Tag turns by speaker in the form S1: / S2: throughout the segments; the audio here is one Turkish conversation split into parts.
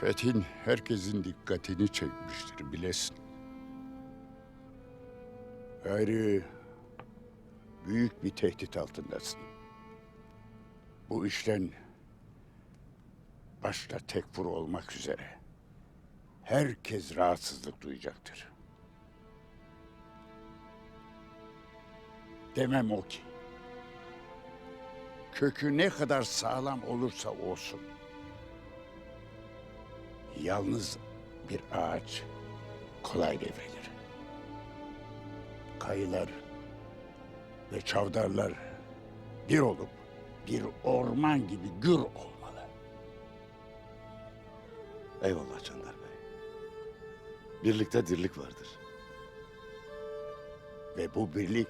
S1: Fethin herkesin dikkatini çekmiştir bilesin. Gayrı büyük bir tehdit altındasın. Bu işten başta tekfur olmak üzere herkes rahatsızlık duyacaktır. Demem o ki, kökü ne kadar sağlam olursa olsun, yalnız bir ağaç kolay devrilir. Kayılar ve çavdarlar bir olup bir orman gibi gür olmalı.
S2: Eyvallah Candar Bey. Birlikte dirlik vardır.
S1: Ve bu birlik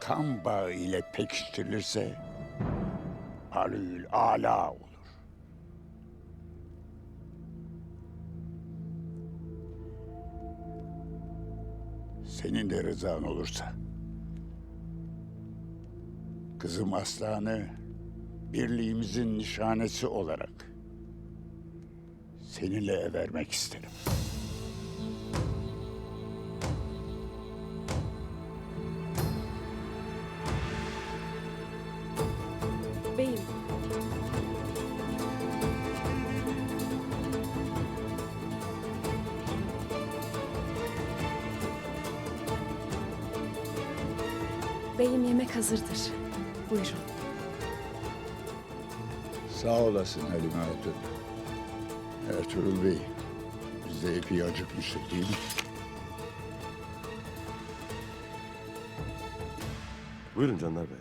S1: kan bağı ile pekiştirilirse alül ala olur. Senin de rızan olursa kızım Aslan'ı birliğimizin nişanesi olarak seninle evermek isterim.
S3: Beyim yemek hazırdır. Buyurun.
S1: Sağ olasın Halime Hatun. Ertuğrul Bey, biz de epey acıkmıştık değil mi?
S2: Buyurun Candar Bey.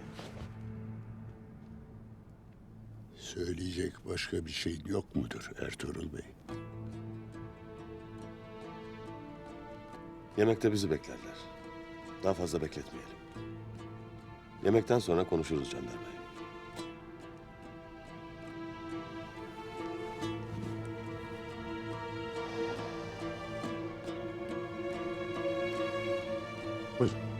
S1: Söyleyecek başka bir şeyin yok mudur Ertuğrul Bey?
S2: Yemekte bizi beklerler. Daha fazla bekletmeyelim. Yemekten sonra konuşuruz Candar Bey. Buyurun.